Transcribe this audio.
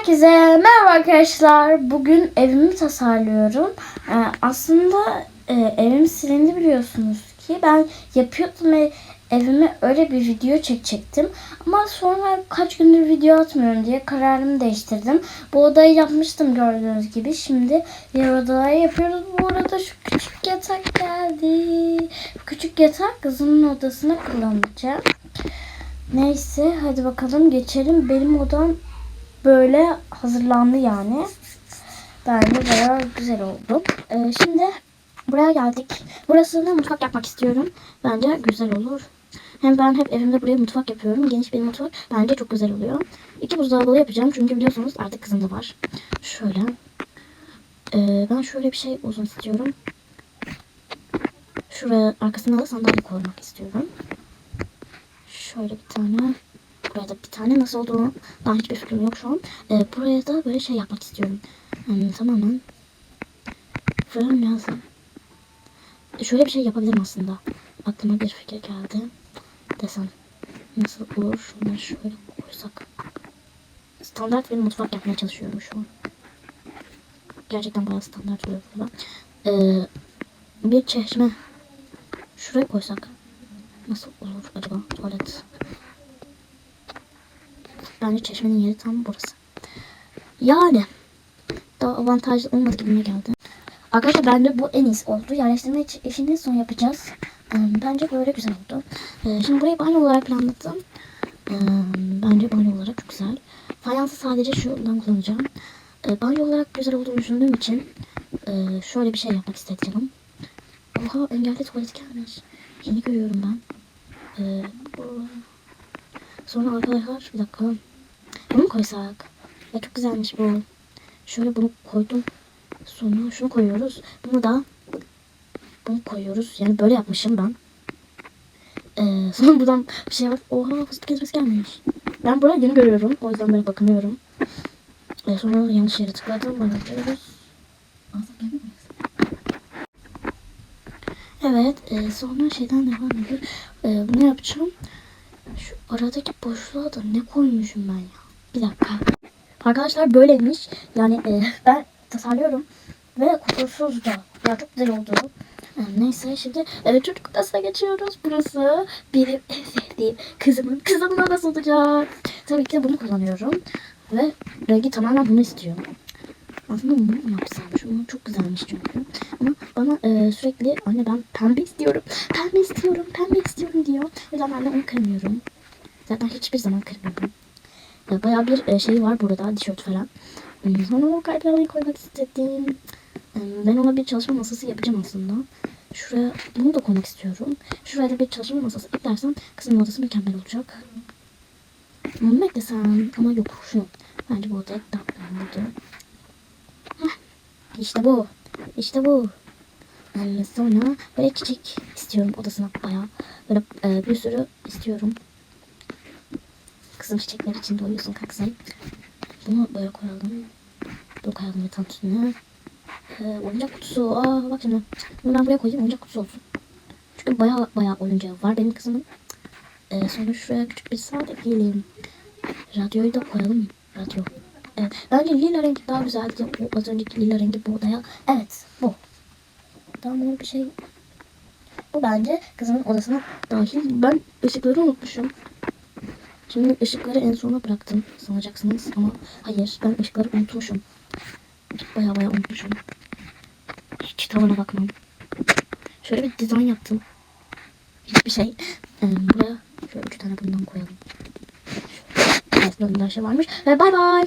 Herkese merhaba arkadaşlar. Bugün evimi tasarlıyorum. Ee, aslında e, evim silindi biliyorsunuz ki. Ben yapıyordum ve evime öyle bir video çekecektim. Ama sonra kaç gündür video atmıyorum diye kararımı değiştirdim. Bu odayı yapmıştım gördüğünüz gibi. Şimdi diğer odaları yapıyoruz. Bu arada şu küçük yatak geldi. Bu küçük yatak kızımın odasına kullanacağım. Neyse hadi bakalım geçelim. Benim odam böyle hazırlandı yani. Bence bayağı güzel oldu. Ee, şimdi buraya geldik. Burasını mutfak yapmak istiyorum. Bence güzel olur. Hem ben hep evimde buraya mutfak yapıyorum. Geniş bir mutfak. Bence çok güzel oluyor. İki buzdolabı yapacağım. Çünkü biliyorsunuz artık kızım da var. Şöyle. Ee, ben şöyle bir şey uzun istiyorum. Şuraya arkasına da sandalye koymak istiyorum. Şöyle bir tane. Buraya da bir tane nasıl olduğunu daha hiçbir fikrim yok şu an. Ee, buraya da böyle şey yapmak istiyorum. Yani tamamen fırın lazım. Şöyle bir şey yapabilirim aslında. Aklıma bir fikir geldi. Desem nasıl olur? Şunları şöyle koysak. Standart bir mutfak yapmaya çalışıyorum şu an. Gerçekten bayağı standart oluyor burada. Ee, bir çeşme şuraya koysak nasıl olur acaba tuvalet? Bence çeşmenin yeri tam burası. Yani daha avantajlı olmadı gibime geldi. Arkadaşlar bence bu en iyisi oldu. Yerleştirme iş- işini son yapacağız. Bence böyle güzel oldu. Şimdi burayı banyo olarak planladım. Bence banyo olarak çok güzel. Fayansı sadece şundan kullanacağım. Banyo olarak güzel olduğunu düşündüğüm için şöyle bir şey yapmak istedim. Oha engelli tuvalet gelmiş. Yeni görüyorum ben. Sonra arkadaşlar bir dakika. Bunu mu koysak? Ya çok güzelmiş bu. Şöyle bunu koydum. Sonra şunu koyuyoruz. Bunu da bunu koyuyoruz. Yani böyle yapmışım ben. Ee, sonra buradan bir şey var. Oha fıstık ezmesi gelmiş. Ben burayı yeni görüyorum. O yüzden böyle bakınıyorum. Ee, sonra yanlış yere tıkladım. Böyle yapıyoruz. Evet. E, sonra şeyden devam ediyor. E, bunu yapacağım. Şu aradaki boşluğa da ne koymuşum ben ya? Bir dakika. Arkadaşlar böyleymiş. Yani e, ben tasarlıyorum. Ve kusursuz da. Ya çok güzel oldu. E, neyse şimdi evet çocuk odasına geçiyoruz. Burası benim en sevdiğim kızımın kızımın odası olacak. Tabii ki de bunu kullanıyorum. Ve rengi tamamen bunu istiyorum. Aslında bunu mu yapsam? Şunu çok güzelmiş çünkü. Ama bana e, sürekli anne ben pembe istiyorum. Pembe istiyorum. Pembe istiyorum diyor. O yüzden ben de onu kırmıyorum. Zaten hiçbir zaman kırmıyorum. E, bayağı bir e, şey var burada. Tişört falan. Hmm, Sonra o kalpleri koymak istedim. E, ben ona bir çalışma masası yapacağım aslında. Şuraya bunu da koymak istiyorum. Şuraya da bir çalışma masası eklersem kızımın odası mükemmel olacak. Bunu mu eklesem? Ama yok şu. Bence bu odaya daha güzel oldu. İşte bu. İşte bu. Yani sonra böyle çiçek istiyorum odasına bayağı. Böyle e, bir sürü istiyorum. Kızım çiçekler için doyuyorsun kalksın. Bunu böyle koyalım. Bunu koyalım yatağın üstüne. E, oyuncak kutusu. Aa bak şimdi. Bunu ben buraya koyayım oyuncak kutusu olsun. Çünkü bayağı bayağı oyuncağı var benim kızımın. E, sonra şuraya küçük bir saat ekleyelim. Radyoyu da koyalım. Radyo. Evet. Bence lila rengi daha güzeldi. O az önceki lila rengi bu odaya. Evet. Bu. Tamam bir şey. Bu bence kızımın odasına dahil. Ben ışıkları unutmuşum. Şimdi ışıkları en sona bıraktım sanacaksınız ama hayır ben ışıkları unutmuşum. Baya baya unutmuşum. Hiç tavana bakmam. Şöyle bir dizayn yaptım. Hiçbir şey. Ee, buraya şöyle üç tane bundan koyalım. Evet şey varmış. Ve bay bay.